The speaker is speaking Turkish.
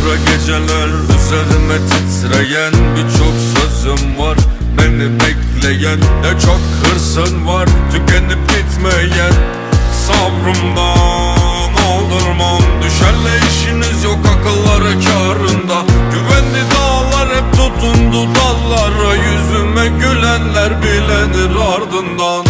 kara geceler Üzerime titreyen birçok sözüm var. Beni bekleyen ne çok hırsın var. Tükenip gitmeyen sabrımdan aldırmam. Düşerle işiniz yok akılları karında Güvenli dağlar hep tutundu dallara. Yüzüme gülenler bilenir ardından.